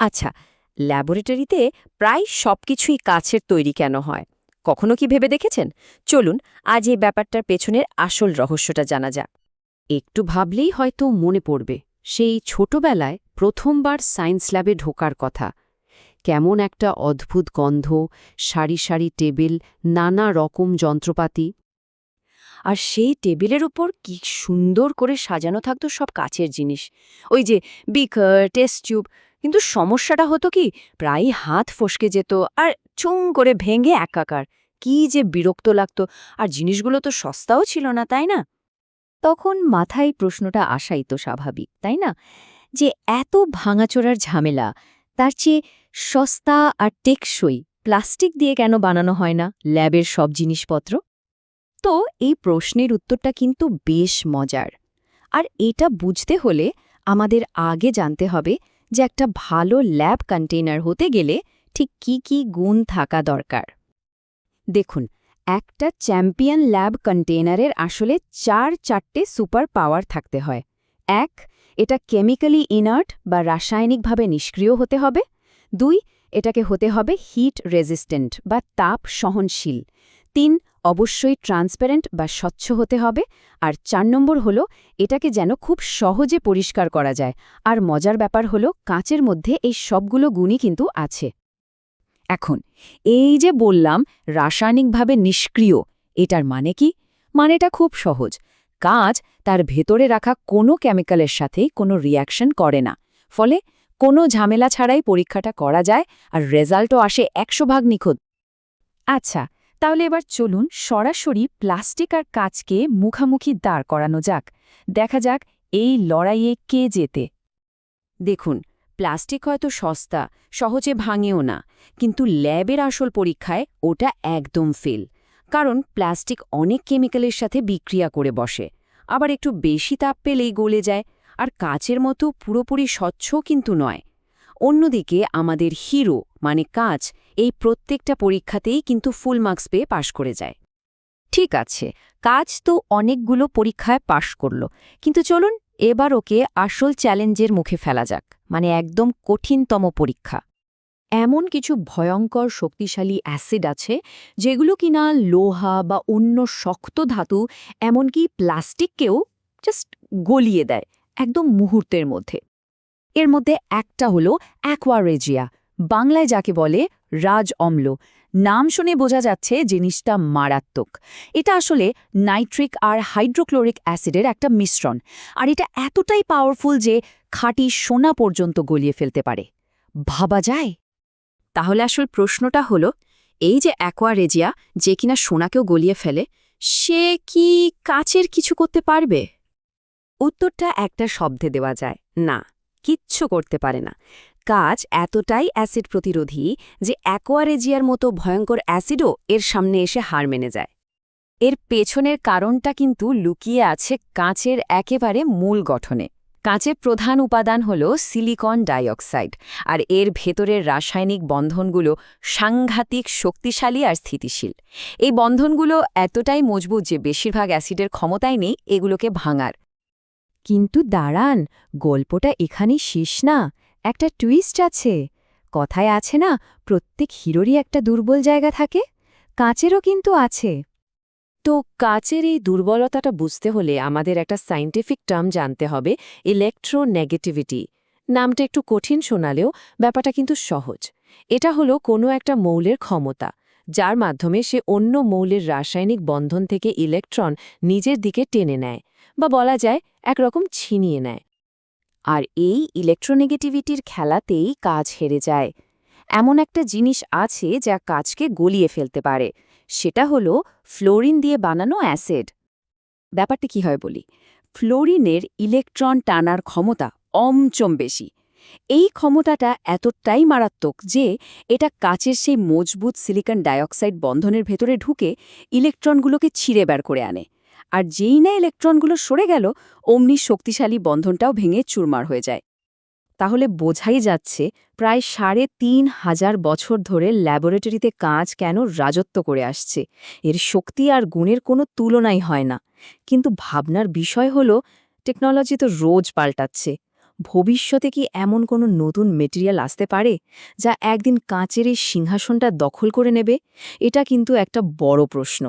আচ্ছা ল্যাবরেটরিতে প্রায় সবকিছুই কাছের তৈরি কেন হয়? কখনো কি ভেবে দেখেছেন? চলুন, আজ এই ব্যাপারটার পেছনের আসল রহস্যটা জানা যাক। একটু ভাবলেই হয়তো মনে পড়বে, সেই ছোটবেলায় প্রথমবার সায়েন্স ল্যাবে ঢোকার কথা। কেমন একটা অদ্ভুত গন্ধ, সারি সারি টেবিল, নানা রকম যন্ত্রপাতি। আর সেই টেবিলের উপর কি সুন্দর করে সাজানো থাকতো সব কাচের জিনিস। ওই যে বিকার, টেস্ট টিউব কিন্তু সমস্যাটা হতো কি প্রায় হাত ফসকে যেত আর চুং করে ভেঙে একাকার। কি যে বিরক্ত লাগত। আর জিনিসগুলো তো সস্তাও ছিল না, তাই না? তখন মাথায় প্রশ্নটা আসাই তো স্বাভাবিক, তাই না? যে এত ভাঙাচোরার ঝামেলা, তার চেয়ে সস্তা আর টেকসই প্লাস্টিক দিয়ে কেন বানানো হয় না, ল্যাবের সব জিনিসপত্র? তো এই প্রশ্নের উত্তরটা কিন্তু বেশ মজার। আর এটা বুঝতে হলে আমাদের আগে জানতে হবে যে একটা ভালো ল্যাব কন্টেইনার হতে গেলে ঠিক কি কি গুণ থাকা দরকার। দেখুন, একটা চ্যাম্পিয়ন ল্যাব কন্টেইনারের আসলে চার চারটে সুপার পাওয়ার থাকতে হয়। এক, এটা কেমিক্যালি ইনার্ট বা রাসায়নিকভাবে নিষ্ক্রিয় হতে হবে। দুই, এটাকে হতে হবে হিট রেজিস্ট্যান্ট বা তাপ সহনশীল। তিন অবশ্যই ট্রান্সপারেন্ট বা স্বচ্ছ হতে হবে। আর চার নম্বর হল, এটাকে যেন খুব সহজে পরিষ্কার করা যায়। আর মজার ব্যাপার হল, কাঁচের মধ্যে এই সবগুলো গুণই কিন্তু আছে। এখন, এই যে বললাম, রাসায়নিকভাবে নিষ্ক্রিয়, এটার মানে কি? মানেটা খুব সহজ। কাঁচ তার ভেতরে রাখা কোনো কেমিক্যালের সাথেই কোনো রিয়াকশন করে না। ফলে কোনো ঝামেলা ছাড়াই পরীক্ষাটা করা যায়, আর রেজাল্টও আসে একশো ভাগ নিখুঁত। আচ্ছা তাহলে এবার চলুন সরাসরি প্লাস্টিক আর কাচকে মুখামুখি দাঁড় করানো যাক। দেখা যাক এই লড়াইয়ে কে জেতে। দেখুন, প্লাস্টিক হয়তো সস্তা, সহজে ভাঙেও না, কিন্তু ল্যাবের আসল পরীক্ষায় ওটা একদম ফেল। কারণ প্লাস্টিক অনেক কেমিক্যালের সাথে বিক্রিয়া করে বসে। আবার একটু বেশি তাপ পেলেই গলে যায়, আর কাচের মতো পুরোপুরি স্বচ্ছও কিন্তু নয়। অন্যদিকে আমাদের হিরো মানে কাঁচ এই প্রত্যেকটা পরীক্ষাতেই কিন্তু ফুল মার্কস পেয়ে পাশ করে যায়। ঠিক আছে, কাজ তো অনেকগুলো পরীক্ষায় পাশ করল, কিন্তু চলুন এবার ওকে আসল চ্যালেঞ্জের মুখে ফেলা যাক মানে একদম কঠিনতম পরীক্ষা। এমন কিছু ভয়ঙ্কর শক্তিশালী অ্যাসিড আছে, যেগুলো কিনা লোহা বা অন্য শক্ত ধাতু, এমনকি প্লাস্টিককেও জাস্ট গলিয়ে দেয়, একদম মুহূর্তের মধ্যে। এর মধ্যে একটা হলো অ্যাকোয়ারেজিয়া, বাংলায় যাকে বলে রাজ অম্ল। নাম শুনে বোঝা যাচ্ছে জিনিসটা মারাত্মক। এটা আসলে নাইট্রিক আর হাইড্রোক্লোরিক অ্যাসিডের একটা মিশ্রণ, আর এটা এতটাই পাওয়ারফুল যে খাঁটি সোনা পর্যন্ত গলিয়ে ফেলতে পারে। ভাবা যায়? তাহলে আসল প্রশ্নটা হলো, এই যে অ্যাকোয়ারেজিয়া যে কিনা সোনাকেও গলিয়ে ফেলে, সে কি কাচের কিছু করতে পারবে? উত্তরটা একটা শব্দে দেওয়া যায়, না। কিচ্ছু করতে পারে না। কাজ এতটাই অ্যাসিড প্রতিরোধী যে অ্যাকোয়ারেজিয়ার মতো ভয়ঙ্কর অ্যাসিডও এর সামনে এসে হার মেনে যায়। এর পেছনের কারণটা কিন্তু লুকিয়ে আছে কাঁচের একেবারে মূল গঠনে। কাঁচের প্রধান উপাদান হল সিলিকন ডাইঅক্সাইড আর এর ভেতরের রাসায়নিক বন্ধনগুলো সাংঘাতিক শক্তিশালী আর স্থিতিশীল। এই বন্ধনগুলো এতটাই মজবুত যে বেশিরভাগ অ্যাসিডের ক্ষমতাই নেই, এগুলোকে ভাঙার। কিন্তু দাঁড়ান, গল্পটা এখানেই শেষ না, একটা টুইস্ট আছে। কথায় আছে না, প্রত্যেক হিরোরই একটা দুর্বল জায়গা থাকে? কাঁচেরও কিন্তু আছে। তো কাচের এই দুর্বলতাটা বুঝতে হলে আমাদের একটা সাইন্টিফিক টার্ম জানতে হবে ইলেকট্রোনেগেটিভিটি নামটা একটু কঠিন শোনালেও ব্যাপারটা কিন্তু সহজ। এটা হলো কোনো একটা মৌলের ক্ষমতা, যার মাধ্যমে সে অন্য মৌলের রাসায়নিক বন্ধন থেকে ইলেকট্রন নিজের দিকে টেনে নেয়। বা বলা যায় একরকম ছিনিয়ে নেয়। আর এই ইলেকট্রোনেগেটিভিটির খেলাতেই কাজ হেরে যায়। এমন একটা জিনিস আছে যা কাজকে গলিয়ে ফেলতে পারে, সেটা হলো ফ্লোরিন দিয়ে বানানো অ্যাসিড। ব্যাপারটা কি হয় বলি? ফ্লোরিনের ইলেকট্রন টানার ক্ষমতা অমচম বেশি। এই ক্ষমতাটা এতটাই মারাত্মক যে এটা কাচের সেই মজবুত সিলিকন ডাইঅক্সাইড বন্ধনের ভেতরে ঢুকে ইলেকট্রনগুলোকে ছিঁড়ে বের করে আনে। আর যেই না ইলেকট্রনগুলো সরে গেল, অমনি শক্তিশালী বন্ধনটাও ভেঙে চুরমার হয়ে যায়। তাহলে বোঝাই যাচ্ছে, প্রায় সাড়ে তিন হাজার বছর ধরে ল্যাবরেটরিতে কাঁচ কেন রাজত্ব করে আসছে। এর শক্তি আর গুণের কোনো তুলনাই হয় না। কিন্তু ভাবনার বিষয় হল, টেকনোলজি তো রোজ পাল্টাচ্ছে। ভবিষ্যতে কি এমন কোনো নতুন মেটেরিয়াল আসতে পারে, যা একদিন কাঁচের এই সিংহাসনটা দখল করে নেবে? এটা কিন্তু একটা বড় প্রশ্ন।